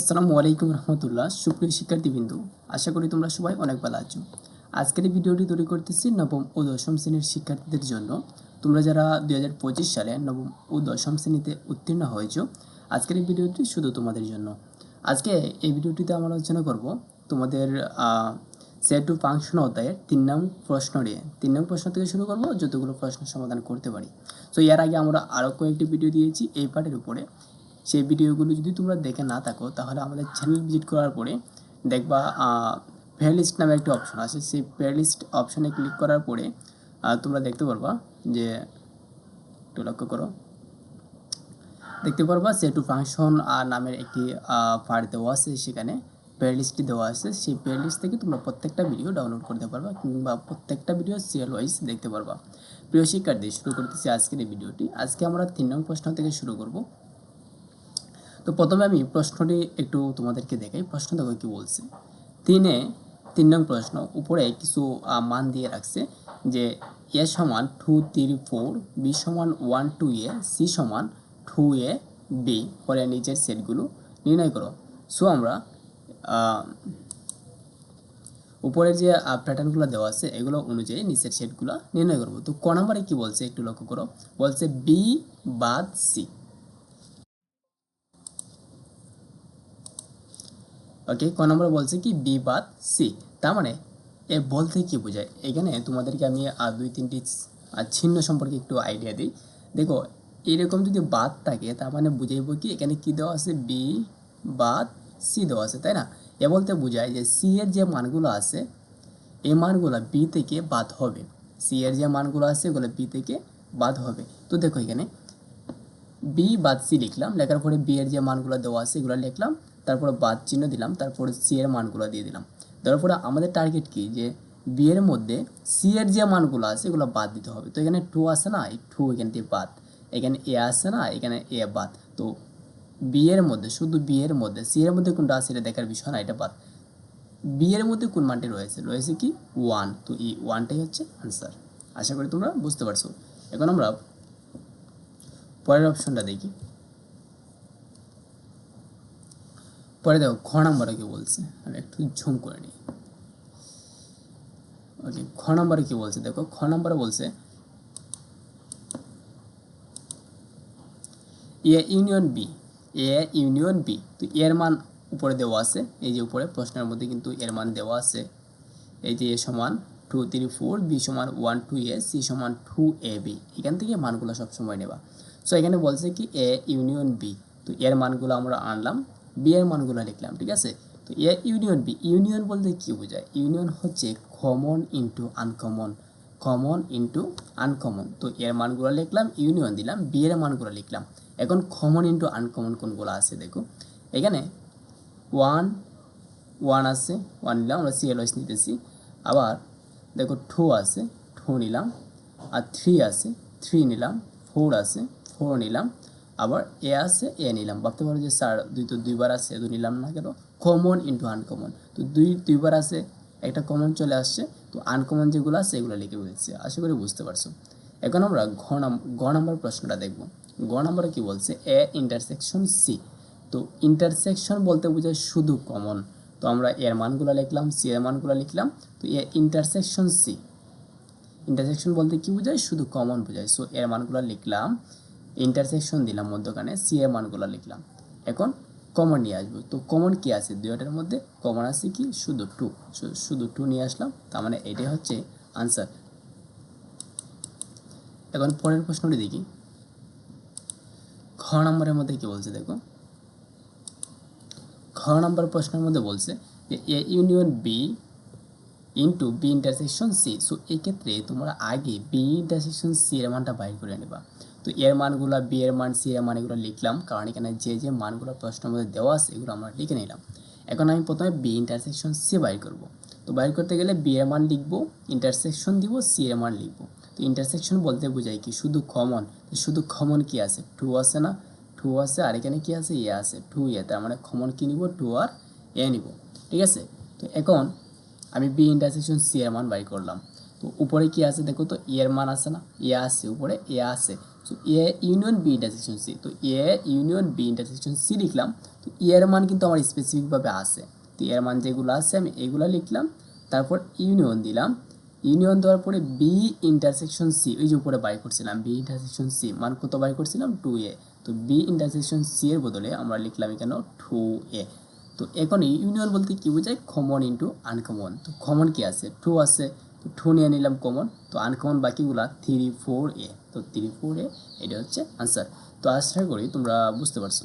আসসালামু আলাইকুম রহমতুল্লাহ, সুপ্রিয় শিক্ষার্থীবৃন্দ, আশা করি তোমরা সবাই অনেক ভালো আছো। আজকের এই ভিডিওটি তৈরি করতেছি নবম ও দশম শ্রেণির শিক্ষার্থীদের জন্য। তোমরা যারা দুই সালে নবম ও দশম শ্রেণীতে উত্তীর্ণ হয়েছো, আজকের এই ভিডিওটি শুধু তোমাদের জন্য। আজকে এই ভিডিওটিতে আমরা আলোচনা করব তোমাদের সেট টু ফাংশন অধ্যায়ের তিন নং প্রশ্ন নিয়ে। তিন নং প্রশ্ন থেকে শুরু করব, যতগুলো প্রশ্ন সমাধান করতে পারি। তো এর আগে আমরা আরও কয়েকটি ভিডিও দিয়েছি, এই পার্টের উপরে। সেই ভিডিওগুলো যদি তোমরা দেখে না থাকো, তাহলে আমাদের চ্যানেল ভিজিট করার পরে দেখবা প্লেলিস্ট নামে একটি অপশন আছে। সেই প্লেলিস্ট অপশনে ক্লিক করার পরে তোমরা দেখতে পারবা যে, একটু লক্ষ্য করো। দেখতে পারবা সে ফাংশন নামের একটি পার্ট দেওয়া আছে সেখানে। প্লেলিস্টটি দেওয়া আছে। সেই প্লেলিস্ট থেকে তোমরা প্রত্যেকটা ভিডিও ডাউনলোড করতে পারবা কিংবা প্রত্যেকটা ভিডিও সিরিয়াল ওয়াইজ দেখতে পারবা। প্রিয় শিক্ষার্থী, শুরু করতেছি আজকের এই ভিডিওটি আজকে আমরা তিন নং প্রশ্ন থেকে শুরু করব। তো প্রথমে আমি প্রশ্নটি একটু তোমাদেরকে দেখাই। প্রশ্ন দেখো কি বলছে। তিনে তিন নং প্রশ্ন উপরে কিছু মান দিয়ে রাখছে যে এ সমান টু থ্রি ফোর বি সমান ওয়ান টু এ সি সমান টু এ বি পরে নিচের সেটগুলো নির্ণয় করো। সো আমরা আহ, উপরের যে প্যাটার্নগুলো দেওয়া আছে এগুলো অনুযায়ী নিচের সেটগুলো নির্ণয় করব। তো ক নম্বরে কি বলছে একটু লক্ষ্য করো। বলছে বি বাদ সি ওকে ক নম্বরে বলছে কি, বি বাদ সি। তার মানে এ বলতে কি বোঝায়? এখানে তোমাদেরকে আমি আর দুই, তিনটি চিহ্ন সম্পর্কে একটু আইডিয়া দিই। দেখো, এরকম যদি বাদ থাকে, তার মানে বুঝাইব কি, এখানে কি দেওয়া আছে? বি বাদ সি দেওয়া আছে, তাই না? এ বলতে বোঝায় যে সি এর যে মানগুলো আছে এই মানগুলো বি থেকে বাদ হবে। সি এর যে মানগুলো আছে, এগুলো বি থেকে বাদ হবে। তো দেখো এখানে, বি বাদ সি লিখলাম, লেখার পরে বি এর যে মানগুলো দেওয়া আছে, এগুলো লিখলাম। তারপরে বাদ চিহ্ন দিলাম, তারপরে সি এর মানগুলো দিয়ে দিলাম। দেওয়ার পরে আমাদের টার্গেট কি? যে বি এর মধ্যে সি এর যে মানগুলো আছে, এগুলো বাদ দিতে হবে। তো এখানে টু আছে না? এই টু এখান থেকে বাদ। এখানে এ আছে না? এখানে এ বাদ। তো বি এর মধ্যে, শুধু বি এর মধ্যে সি এর মধ্যে কোনটা আছে, এটা দেখার বিষয় না, এটা বাদ। বি এর মধ্যে কোন মানটি রয়েছে? রয়েছে কি? ওয়ান তো এই ওয়ানটাই হচ্ছে আনসার আশা করি তোমরা বুঝতে পারছ। এখন আমরা পরের অপশনটা দেখি। পরে দেখো, খ নম্বরে কি বলছে। আমি একটু ঝুম করে নিই। ওকে খ নম্বরে কি বলছে? দেখো, খ নম্বরে বলছে A union B A union B তো এর মান উপরে দেওয়া আছে, এই যে উপরে, প্রশ্নের মধ্যে কিন্তু এর মান দেওয়া আছে। এই যে এ সমান টু থ্রি ফোর বি সমান ওয়ান টু এ সি সমান টু এ বি এখান থেকে মানগুলো সবসময় নেবা। সো এখানে বলছে কি এ ইউনিয়ন বি তো এর মানগুলো আমরা আনলাম। বি এর মানগুলো লিখলাম, ঠিক আছে? তো এ ইউনিয়ন বি ইউনিয়ন বলতে কি বোঝায়? ইউনিয়ন হচ্ছে common into uncommon common into uncommon তো এর মানগুলো লিখলাম ইউনিয়ন দিলাম বি এর মানগুলো লিখলাম। এখন কমন ইনটু আনকমন কোনগুলো আছে দেখো? এখানে ওয়ান ওয়ান আছে ওয়ান নিলাম, আমরা সিএলওয়াইস নিতেছি। আবার দেখো টু আছে টু নিলাম, আর থ্রি আছে থ্রি নিলাম ফোর আছে ফোর নিলাম। আবার এ আছে, এ নিলাম। ভাবতে পারো যে স্যার দুই তো দুইবার আছে তো নিলাম না কেন? কমন ইন্টু আনকমন তো দুই, দুইবার আছে, একটা কমন চলে আসছে, তো আনকমন যেগুলো আছে, এগুলো লিখে বলছে আশা করি বুঝতে পারছ। এখন আমরা ঘ গ নম্বর প্রশ্নটা দেখব। গ নম্বরে কি বলছে? এ ইন্টারসেকশন সি তো ইন্টারসেকশন বলতে বোঝায় শুধু কমন তো আমরা এর মানগুলো লিখলাম সি এর মানগুলো লিখলাম, তো এ ইন্টারসেকশন সি ইন্টারসেকশন বলতে কি বোঝায়? শুধু কমন বোঝায়। সো এর মানগুলো লিখলাম ইন্টারসেকশন দিলাম মধ্যখানে সি এর মানগুলো লিখলাম। এখন কমন নিয়ে আসব। তো কমন কি আছে? দুইটার মধ্যে কমন আছে কি? শুধু টু শুধু টু নিয়ে আসলাম। তার মানে এটাই হচ্ছে আনসার এখন পরের প্রশ্নটি দেখি। খ নম্বরের মধ্যে কি বলছে দেখো? খ নম্বর প্রশ্নের মধ্যে বলছে যে A union B into B intersection C so এক্ষেত্রে তোমরা আগে বি ইন্টারসেকশন সি এর মানটা বাইর করে নেবা। তো এর মানগুলো বি এর মান, সি এর মান এগুলো লিখলাম। কারণ এখানে যে যে মানগুলো প্রশ্নের মধ্যে দেওয়া আছে, এগুলো আমরা লিখে নিলাম। এখন আমি প্রথমে বি ইন্টারসেকশন সি বাইর করব। তো বাইর করতে গেলে বি এর মান লিখব ইন্টারসেকশন দিব, সি এর মান লিখব। তো ইন্টারসেকশন বলতে বোঝায় কি? শুধু কমন শুধু কমন কি আছে? টু আছে না? টু আছে। আর এখানে কি আছে? এ আছে। Two A. তার মানে কমন কি নিব? টু আর এ নিব। ঠিক আছে? তো এখন আমি বি ইন্টারসেকশন সি এর মান বাই করলাম। তো উপরে কি আছে? দেখো তো এর মান আছে না? এ আছে উপরে, এ আছে। So A union B intersection C তো A union B intersection C লিখলাম। তো এর মান কিন্তু আমার স্পেসিফিকভাবে আছে। তো এর মান যেগুলো আছে, আমি এগুলো লিখলাম। তারপর ইউনিয়ন দিলাম। ইউনিয়ন দেওয়ার পরে বি ইন্টারসেকশন সি ওই যে উপরে বাই করছিলাম। বি ইন্টারসেকশন সি মান কত বাই করছিলাম? টু এ তো বি ইন্টারসেকশন সি এর বদলে আমরা লিখলাম এখানে টু এ তো এখন ইউনিয়ন বলতে কি বোঝায়? কমন ইন্টু আনকমন তো কমন কি আছে? টু আছে। টু নিলাম কমন তো আনকমন বাকিগুলা থ্রি ফোর এ তো থ্রি ফোর এ এটা হচ্ছে আনসার তো আশা করি তোমরা বুঝতে পারছ।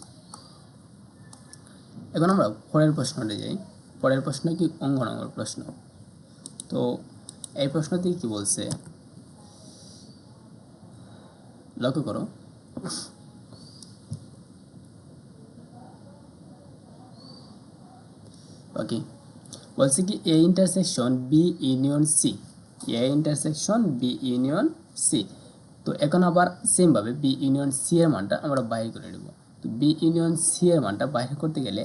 এখন আমরা পরের প্রশ্নটা যাই। পরের প্রশ্ন কি অঙ্গ নম্বর প্রশ্ন? তো এই প্রশ্নটি কি বলছে? লক্ষ্য করো ওকে বলছে কি A intersection B union C A intersection B union C তো এখন আবার সেমভাবে বি ইউনিয়ন সি এর মানটা আমরা বাইর করে নেব। তো বি ইউনিয়ন সি এর মানটা বাইর করতে গেলে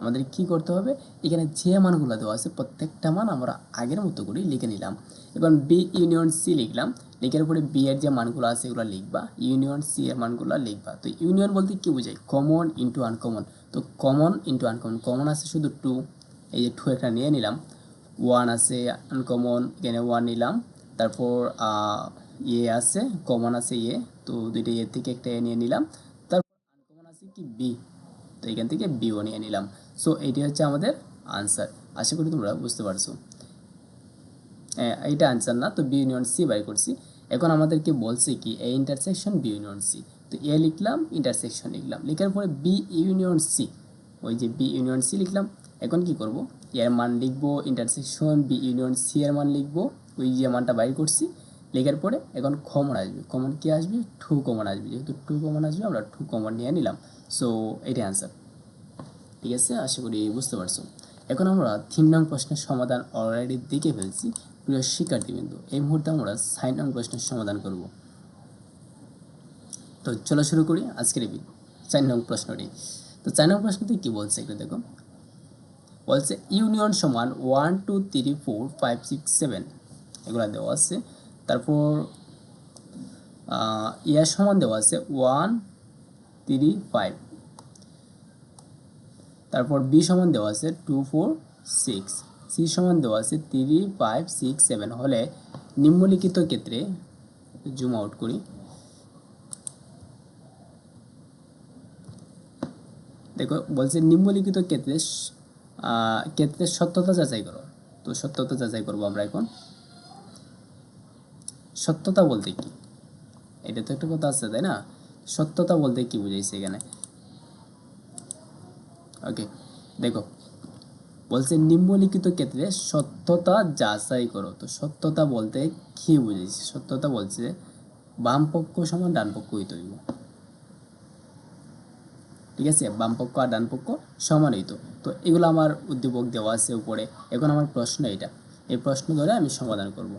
আমাদের কি করতে হবে? এখানে যে মানগুলো দেওয়া আছে প্রত্যেকটা মান আমরা আগের মতো করেই লিখে নিলাম। এখন বি ইউনিয়ন সি লিখলাম, লিখার পরে বি এর যে মানগুলো আছে এগুলো লিখবা ইউনিয়ন সি এর মানগুলো লিখবা। তো ইউনিয়ন বলতে কি বোঝায়? কমন ইন্টু আনকমন তো কমন ইন্টু আনকমন কমন আছে শুধু টু এই যে টু একটা নিয়ে নিলাম। ওয়ান আছে আনকমন এখানে ওয়ান নিলাম। তারপর ইয়ে আছে কমন আছে ইয়ে তো দুইটা ইয়ে থেকে একটা এ নিয়ে নিলাম। তারপর আনকমন আছে কি? বি তো এখান থেকে বিও নিয়ে নিলাম। সো এটি হচ্ছে আমাদের আনসার আশা করি তোমরা বুঝতে পারছ। এইটা আনসার না। তো বি ইউনিয়ন সি বাই করছি। এখন আমাদেরকে বলছে কি A intersection B union C তো এ লিখলাম ইন্টারসেকশন লিখলাম। লেখার পরে বি ইউনিয়ন সি ওই যে বি ইউনিয়ন সি লিখলাম। এখন কি করব? এর মান লিখব ইন্টারসেকশন বি ইউনিয়ন সি এর মান লিখব, ওই যে মানটা বাইর করছি, লেখার পরে এখন কমন আসবে। কমন কি আসবে? টু কমন আসবে। যেহেতু টু কমন আসবে, আমরা টু কমন নিয়ে নিলাম। সো এটাই অ্যান্সার ঠিক আছে? আশা করি বুঝতে পারছ। এখন আমরা তিন নং প্রশ্নের সমাধান অলরেডি দেখে ফেলছি। প্রিয় শিক্ষার্থীবৃন্দ, এই মুহূর্তে আমরা সাইন নং প্রশ্নের সমাধান করব। তো চলো শুরু করি আজকের চার নং প্রশ্নটি। তো চার নং প্রশ্নটি কী বলছে? একটু দেখো। বলছে ইউনিয়ন সমান one, two, three, four, five, six, seven. এগুলো দেওয়া আছে। তারপর ইয়ার সমান দেওয়া আছে ওয়ান, থ্রি, ফাইভ। তারপর বি সমান দেওয়া আছে টু, ফোর, সিক্স। সি সমান দেওয়া আছে থ্রি, ফাইভ, সিক্স, সেভেন। হলে নিম্নলিখিত ক্ষেত্রে জুম আউট করি। দেখো, বলছে নিম্নলিখিত ক্ষেত্রে ক্ষেত্রে সত্যতা যাচাই করো। তো সত্যতা যাচাই করব আমরা এখন। সত্যতা বলতে কি? এটা তো একটা কথা আছে, তাই না? সত্যতা বলতে কি বুঝাইছে এখানে? ওকে দেখো, বলছে নিম্নলিখিত ক্ষেত্রে সত্যতা যাচাই করো। তো সত্যতা বলতে কি বুঝেছি সত্যতা বলছে বাম পক্ষ সমান ডান পক্ষ হইতে হইব। ঠিক আছে? বাম পক্ষ আর ডান পক্ষ সমান হইতো। তো এগুলো আমার উদ্দীপক দেওয়া আছে উপরে। এখন আমার প্রশ্ন এটা। এই প্রশ্ন ধরে আমি সমাধান করব।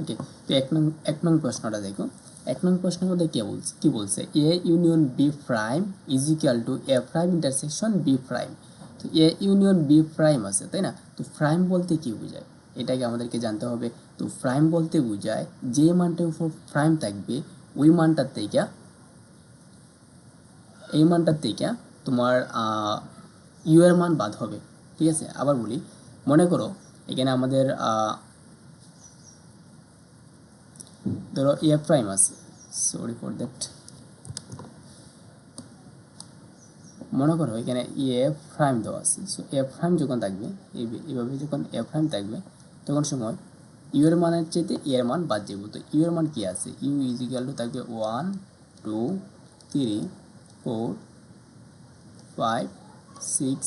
ওকে তো এক নং এক নং প্রশ্নটা দেখো। এক নং প্রশ্নের মধ্যে কে বলছে, কি বলছে? A union B prime is equal to A prime intersection B prime তো এ ইউনিয়ন বি প্রাইম আছে, তাই না? তো প্রাইম বলতে কি বোঝায়? এটাকে আমাদেরকে জানতে হবে। তো প্রাইম বলতে বোঝায় যে মানটার উপর প্রাইম থাকবে ওই মানটার থেকে এই মানটার থেকে তোমার ইউ এর মান বাদ হবে, ঠিক আছে? আবার বলি, মনে করো এখানে আমাদের ধরো এ প্রাইম আছে, সরি ফর দ্যাট। মনে করো এখানে এ প্রাইম দেওয়া আছে, সো এ প্রাইম যখন থাকবে এই- এইভাবে যখন এ প্রাইম থাকবে, তখন সময় ইউ মানের চাইতে এ এর মান বাদ যাব তো ইউ এর মান কি আছে ইউ ইজ ইকুয়াল টু থাকবে one two three four five six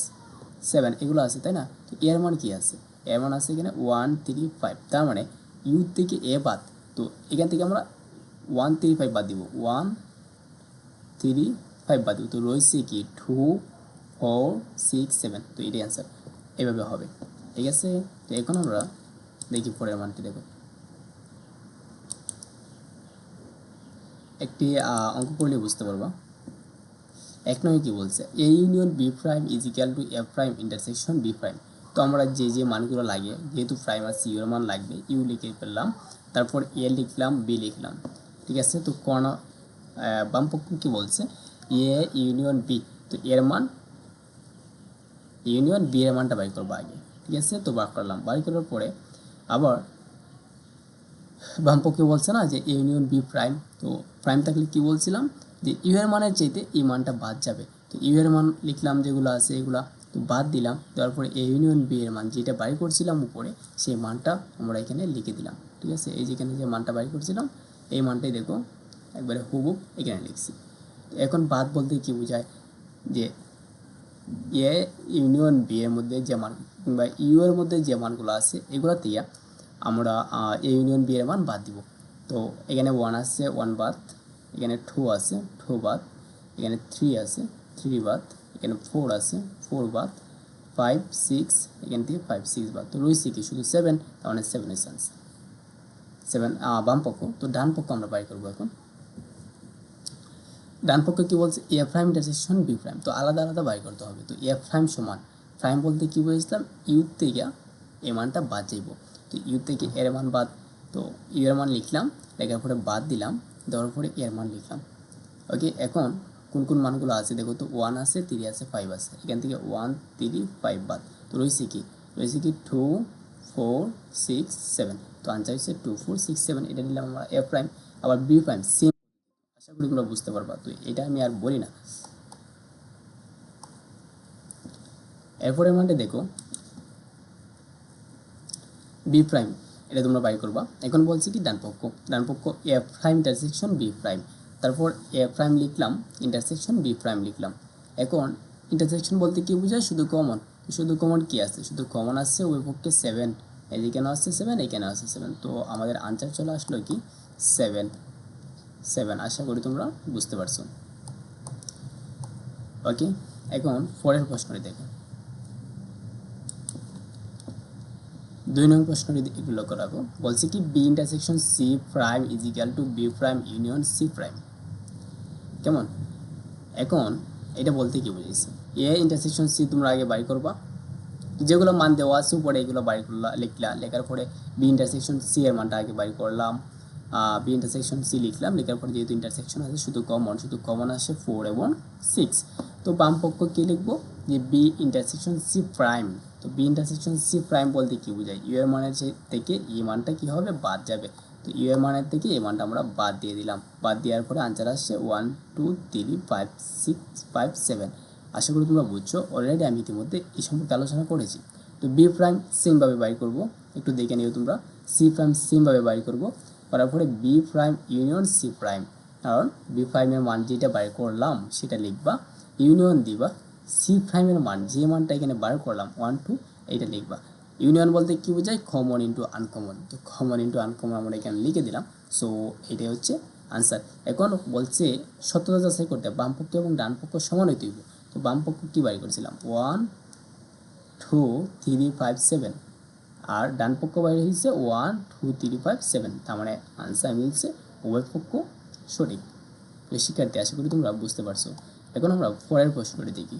seven এগুলো আছে তাই না তো এর মান কি আছে এর মান আছে এখানে ওয়ান থ্রি ফাইভ তার মানে ইউ থেকে এ বাদ তো এখান থেকে আমরা ওয়ান থ্রি ফাইভ বাদ দিব ওয়ান থ্রি ফাইভ বাদ দিব তো রয়েছে কি টু ফোর সিক্স সেভেন তো এটাই অ্যান্সার এভাবে হবে ঠিক আছে তো এখন আমরা দেখি পরের মানটি দেখো। একটি অঙ্ক করলে বুঝতে পারবা। এক নয় কি বলছে? A union B prime is equal to A prime intersection B prime তো আমরা যে যে মানগুলো লাগে, যেহেতু প্রাইম আছে ইউর মান লাগবে ইউ লিখে ফেললাম, তারপর এ লিখলাম বি লিখলাম। ঠিক আছে? তো কর্ণ বামপক্ষ কি বলছে? এ ইউনিয়ন বি তো এর মান ইউনিয়ন বি এর মানটা বাই করব আগে। ঠিক আছে? তো বার করলাম। বাই করার পরে আবার বামপক্ষে বলছে না যে ইউনিয়ন বি প্রাইম তো প্রাইম থাকলে কি বলছিলাম? যে ইউ এর মানের চাইতে এই মানটা বাদ যাবে। তো ইউ এর মান লিখলাম যেগুলো আছে এগুলা, তো বাদ দিলাম। দেওয়ার পরে এ ইউনিয়ন বি এর মান যেটা বাড়ি করছিলাম উপরে, সেই মানটা আমরা এখানে লিখে দিলাম। ঠিক আছে? এই যেখানে যে মানটা বাড়ি করছিলাম, এই মানটাই দেখো, একবারে হুবুব এখানে লিখছি। এখন বাদ বলতে কি বোঝায়? যে এ ইউনিয়ন বি এর মধ্যে যে মান, কিংবা ইউ এর মধ্যে যে মানগুলো আছে এগুলো দিয়ে আমরা এ ইউনিয়ন বি এর মান বাদ দিব। তো এখানে ওয়ান আছে ওয়ান বাদ, এখানে টু আছে টু বাদ, এখানে থ্রি আছে থ্রি বাদ, এখানে ফোর আছে ফোর বাদ ফাইভ সিক্স এখান থেকে ফাইভ সিক্স বাদ। তো রয়েছে কি শুধু সেভেন তার মানে সেভেনের চান্স সেভেন বাম পক্ষ, তো ডান পক্ষ আমরা বাই করব এখন। ডান পক্ষে কি বলছে? A prime intersection B prime তো আলাদা আলাদা বাই করতে হবে। তো এ প্রাইম সমান। প্রাইম বলতে কী বুঝেছিলাম? ইউ থেকে এ মানটা বাদ যাইব। তো ইউ থেকে এর মান বাদ। তো ইউ এর মান লিখলাম, লেখার পরে বাদ দিলাম, দেওয়ার পরে এর মান লিখলাম। ওকে এখন কোন কোন মানগুলো আছে? দেখো তো ওয়ান আছে থ্রি আছে ফাইভ আছে। এখান থেকে ওয়ান থ্রি ফাইভ বাদ। তো রয়েছে কি? রয়েছে কি টু ফোর সিক্স সেভেন তো আনসার হচ্ছে টু ফোর সিক্স সেভেন এটা নিলাম আমরা এ প্রাইম আবার বি প্রাইম সেম তোমরা বুঝতে পারবা তো এটা আমি আর বলি না। এরপরে মানটা দেখো। বি প্রাইম এটা তোমরা বাই করবা। এখন বলছি কি, ডান পক্ষ। ডান পক্ষ A prime intersection B prime তারপর এ প্রাইম লিখলাম ইন্টারসেকশন বি প্রাইম লিখলাম। এখন ইন্টারসেকশন বলতে কি বোঝায়? শুধু কমন শুধু কমন কি আছে? শুধু কমন আসছে ওই পক্ষে সেভেন এদিকেও আসছে সেভেন এখানে আসছে সেভেন তো আমাদের আনসার চলে আসলো কি? সেভেন সেভেন আশা করি তোমরা বুঝতে পারছ। ওকে এখন পরের প্রশ্নটি দেখো। দুই নম্বর প্রশ্নটি একটু লক্ষ্য রাখো। বলছে কি B intersection C prime is equal to B prime union C prime কেমন? এখন এটা বলতে কি বুঝেছি এ ইন্টারসেকশন সি তোমরা আগে বাড়ি করবা। যেগুলো মান দেওয়া আছে, উপরে এগুলো বাড়ি করলা লিখলা। লেখার পরে বি ইন্টারসেকশন সি এর মানটা আগে বাড়ি করলাম। বি ইন্টারসেকশন সি লিখলাম, লেখার পরে যেহেতু ইন্টারসেকশন আছে, শুধু কমন শুধু কমন আসে ফোর এবং সিক্স তো বাম পক্ষ কী লিখব? যে বি ইন্টারসেকশন সি প্রাইম তো বি ইন্টারসেকশন সি প্রাইম বলতে কী বোঝায়? ইউ এর মানের থেকে ই মানটা কী হবে? বাদ যাবে। তো ইউ এর মানের থেকে এই মানটা আমরা বাদ দিয়ে দিলাম। বাদ দেওয়ার পরে আনসার আসছে one two three five six five seven আশা করি তোমরা বুঝছ। অলরেডি আমি ইতিমধ্যে এই সম্পর্কে আলোচনা করেছি। তো বি প্রাইম সেমভাবে বাই করব। একটু দেখে নিও তোমরা। সি প্রাইম সেমভাবে বাই করব। করার পরে B prime union C prime কারণ বি প্রাইমের মান যেটা বাই করলাম, সেটা লিখবা। ইউনিয়ন দিবা সি প্রাইমের মান, যে মানটা এখানে বার করলাম ওয়ান টু এইটা লিখবা। ইউনিয়ন বলতে কি বোঝায়? কমন ইন্টু আনকমন তো কমন ইন্টু আনকমন আমরা এখানে লিখে দিলাম। সো এটাই হচ্ছে আনসার এখন বলছে সত্যতা যাচাই করতে বাম পক্ষ এবং ডান পক্ষ সমান হইতে হইব। তো বাম পক্ষ কী বাড়ি করেছিলাম? One two three five seven আর ডান পক্ষ বাইরে হয়েছে one two three five seven তার মানে আনসার মিলছে উভয় পক্ষ সঠিক। শিক্ষার্থী, আশা করি তোমরা বুঝতে পারছ। এখন আমরা পরের প্রশ্নটি দেখি।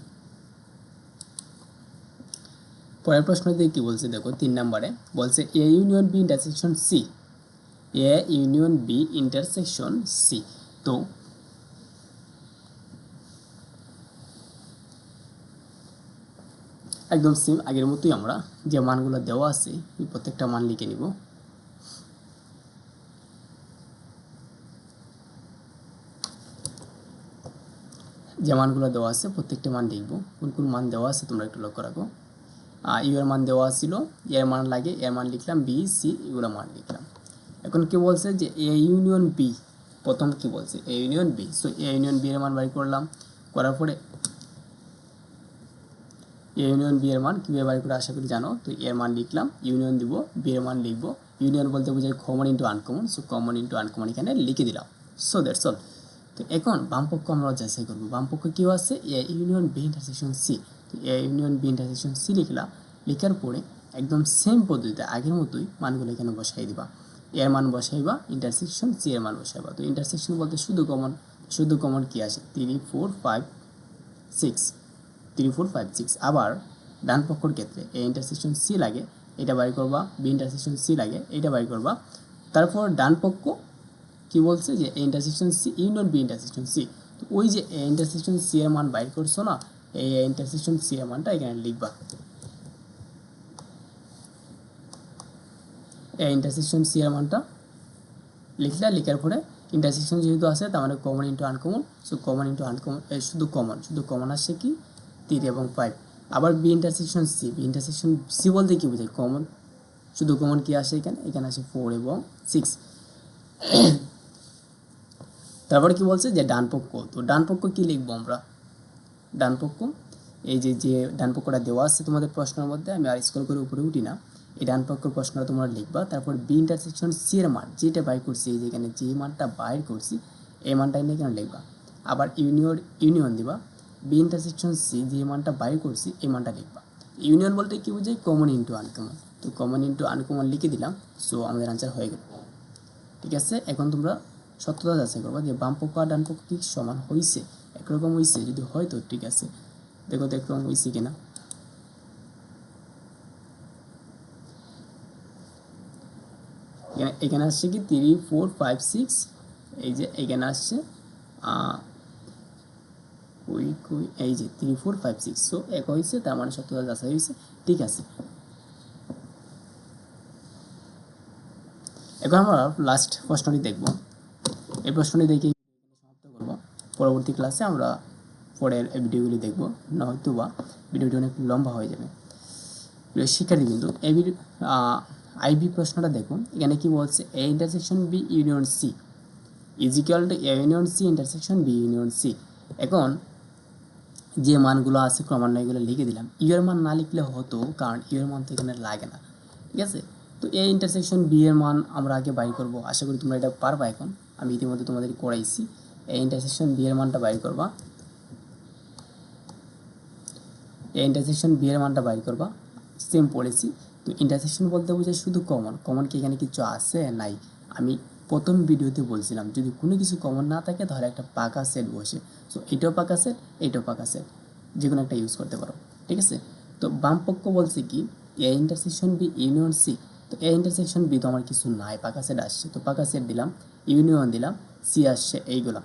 পরের প্রশ্নটি কি বলছে? দেখো, তিন নম্বরে বলছে A union B intersection C A union B intersection C তো একদম সেম আগের মতোই আমরা যে মানগুলো দেওয়া আছে প্রত্যেকটা মান লিখে নিব। যে মানগুলো দেওয়া আছে, প্রত্যেকটা মান লিখব। কোন কোন মান দেওয়া আছে তোমরা একটু লক্ষ্য রাখো। ইউ এর মান দেওয়া ছিল এর মান লাগে এর মান লিখলাম, বি, সি, এগুলো মান লিখলাম। এখন কি বলছে যে এ ইউনিয়ন বি প্রথম কি বলছে? A union B so A union B এর মান বাড়ি করলাম। করার পরে ইউনিয়ন বি এর মান কীভাবে বাড়ি করে আশা করি জানো? তো এর মান লিখলাম, ইউনিয়ন দিব বি এর মান লিখব। ইউনিয়ন বলতে বোঝায় common into uncommon so common into uncommon এখানে লিখে দিলাম। সো দ্যাটস অল তো এখন বামপক্ষ আমরা যাচাই করব। বামপক্ষ কেউ আছে? A union B intersection C তো A union B intersection C লিখলাম। লেখার পরে একদম সেম পদ্ধতিতে আগের মতোই মানগুলো এখানে বসাই দিবা। এর মান বসাইবা ইন্টারসেকশন সি এর মান বসাইবা। তো ইন্টারসেকশন বলতে শুধু কমন শুধু কমন কি আসে? Three four five six three four five six আবার ডান পক্ষর ক্ষেত্রে এ ইন্টারসেকশন সি লাগে, এটা বাই করবা বি ইন্টারসেকশন সি লাগে, এটা বাই করবা। তারপর ডান পক্ষ কি বলছে যে A intersection C union B intersection C তো ওই যে এ ইন্টারসেকশন সি এর মান বাইর করছ না, এই এ ইন্টারসেকশন সি এর মানটা এখানে লিখবা। এই ইন্টারসেকশন সি এর মানটা লিখলে, লিখার পরে ইন্টারসেকশন যেহেতু আছে, তার মানে common into uncommon so common into uncommon শুধু কমন শুধু কমন আসছে কি? তিন এবং ফাইভ আবার B intersection C B intersection C বলতে কি বোঝায়? কমন শুধু কমন কি আসে এখানে? এখানে আসে ফোর এবং সিক্স তারপরে কি বলছে? যে ডান পক্ষ তো ডান পক্ষ কি লিখব আমরা? ডান পক্ষ এই যে যে ডান পক্ষটা দেওয়া আছে তোমাদের প্রশ্নের মধ্যে, আমি আর স্কোর করে উপরে উঠি না। এই ডান পক্ষের প্রশ্নটা তোমরা লিখবা। তারপর বি ইন্টারসেকশন সি এর মান, যেটা বাই করছি, এই যেখানে যে মানটা বাইর করছি, এই মানটা এনে এখানে লিখবা। আবার ইউনিয়ন ইউনিয়ন দিবা। বি ইন্টারসেকশন সি যে মানটা বাইর করছি, এই মানটা লিখবা। ইউনিয়ন বলতে কি বোঝায় কমন ইন্টু আনকমন তো কমন ইন্টু আনকমন লিখে দিলাম সো আমাদের আনসার হয়ে গেল। ঠিক আছে? এখন তোমরা সত্যতা যাচাই করবা যে বাম পক্ষ আর ডান কি সমান হয়েছে একরকম হয়েছে যদি হয় তো ঠিক আছে। দেখো তো একরকম হয়েছে কিনা। এখানে আসছে কি? থ্রি ফোর ফাইভ সিক্স এই যে এখানে আসছে কুই কুই এই যে three four five six so এক হয়েছে তার মানে সত্যতা যাচাই হয়েছে ঠিক আছে। এখন আমরা লাস্ট প্রশ্নটি দেখব। এই প্রশ্নটি দেখে সমাপ্ত করব। পরবর্তী ক্লাসে আমরা পরের ভিডিওগুলি দেখব নয়তো বা ভিডিওটি অনেক লম্বা হয়ে যাবে। শিক্ষার্থী কিন্তু এই আইবি প্রশ্নটা দেখুন। এখানে কি বলছে? A intersection B union C is equal to A union C intersection B union C এখন যে মানগুলো আছে ক্রমান্বয়গুলো লিখে দিলাম। ইউ এর মান না লিখলে হতো, কারণ ইউ এর মান তো এখানে লাগে না। ঠিক আছে? তো এই ইন্টারসেকশন বি এর মান আমরা আগে বাই করব। আশা করি তোমরা এটা পারবা এখন। আমি ইতিমধ্যে তোমাদের করাইছি। এই ইন্টারসেকশন বি এর মানটা বাই করবা। এই ইন্টারসেকশন বি এর মানটা বাই করবা। সেম পড়েছি তো ইন্টারসেকশন বলতে বোঝায় শুধু কমন কমন কি এখানে কিছু আছে? নাই। আমি প্রথম ভিডিওতে বলছিলাম, যদি কোনো কিছু কমন না থাকে, তাহলে একটা পাকা সেট বসে। সো এটাও পাকা সেট এটাও পাকা সেট যে কোনো একটা ইউজ করতে পারো, ঠিক আছে? তো বাম পক্ষ বলছে কি A intersection B union C তো এ ইন্টারসেকশন বি তো আমার কিছু নাই, পাকা সেট আসছে। তো পাকা সেট দিলাম ইউনিয়ন দিলাম সি আসছে, এইগুলো।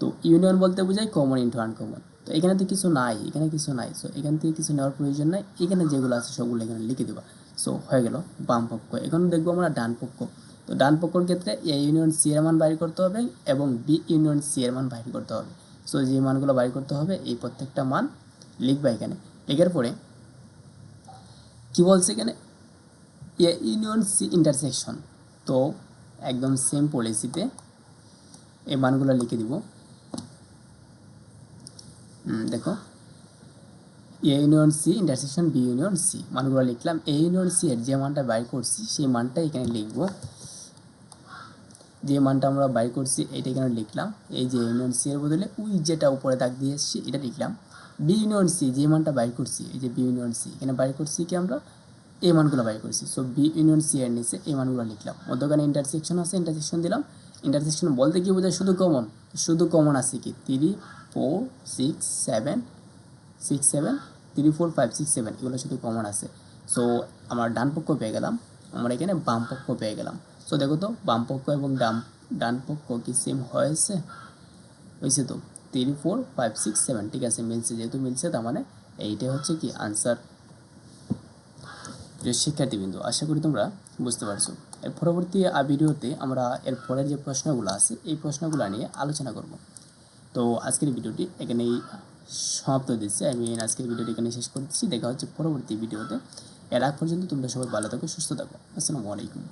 তো ইউনিয়ন বলতে বোঝায় কমন ইন্টু আনকমন তো এখানে তো কিছু নাই, এখানে কিছু নাই। সো এখান থেকে কিছু নেওয়ার প্রয়োজন নাই। এখানে যেগুলো আছে, সবগুলো এখানে লিখে দেবা। সো হয়ে গেল বাম পক্ষ এখন দেখব আমরা ডান পক্ষ তো ডান পক্ষর ক্ষেত্রে এ ইউনিয়ন সি এর মান বাইর করতে হবে এবং বি ইউনিয়ন সি এর মান বাইর করতে হবে। সো যে মানগুলো বাইর করতে হবে, এই প্রত্যেকটা মান লিখবা এখানে। লিখার পরে কি বলছে এখানে? এ ইউনিয়ন সি ইন্টারসেকশন তো একদম সেম পলিসিতে এই মানগুলো লিখে দিব। দেখো। A union C intersection B union C মানগুলো লিখলাম। এ ইউনিয়ন সি এর যে মানটা বাই করছি, সেই মানটা এখানে লিখব। যে মানটা আমরা বাই করছি, এটা এখানে লিখলাম। এই যে ইউনিয়ন সি এর বদলে উই যেটা উপরে দাগ দিয়ে এসেছি, এটা লিখলাম। বি ইউনিয়ন সি যে মানটা বাই করছি, এই যে বি ইউনিয়ন সি এখানে বাই করছি কি আমরা? এ মানগুলো বাই করছি। সো বি ইউনিয়ন সি এর নিচে এই মানগুলো লিখলাম। মধ্যখানে ইন্টারসেকশন আছে ইন্টারসেকশন দিলাম। ইন্টারসেকশন বলতে কি বোঝায়? শুধু কমন শুধু কমন আছে কি? Three four six seven six seven three four five six seven এগুলো শুধু কমন আছে। সো আমরা ডান পক্ষ পেয়ে গেলাম। আমরা এখানে বাম পক্ষ পেয়ে গেলাম। সো দেখো তো বাম পক্ষ এবং ডান ডান পক্ষ কি সেম হয়েছে। হয়েছে তো three four five six seven ঠিক আছে, মিলছে, যেহেতু মিলছে, তার মানে এইটাই হচ্ছে কি আনসার প্রিয় শিক্ষার্থীবৃন্দ, আশা করি তোমরা বুঝতে পারছ। এর পরবর্তী ভিডিওতে আমরা এর পরের যে প্রশ্নগুলো আছে, এই প্রশ্নগুলো নিয়ে আলোচনা করব। তো আজকের ভিডিওটি এখানেই সমাপ্ত দিচ্ছি। আমি আজকের ভিডিওটি এখানে শেষ করতেছি দেখা হচ্ছে পরবর্তী ভিডিওতে। এর আগ পর্যন্ত তোমরা সবাই ভালো থাকো, সুস্থ থাকো। আসসালামু আলাইকুম।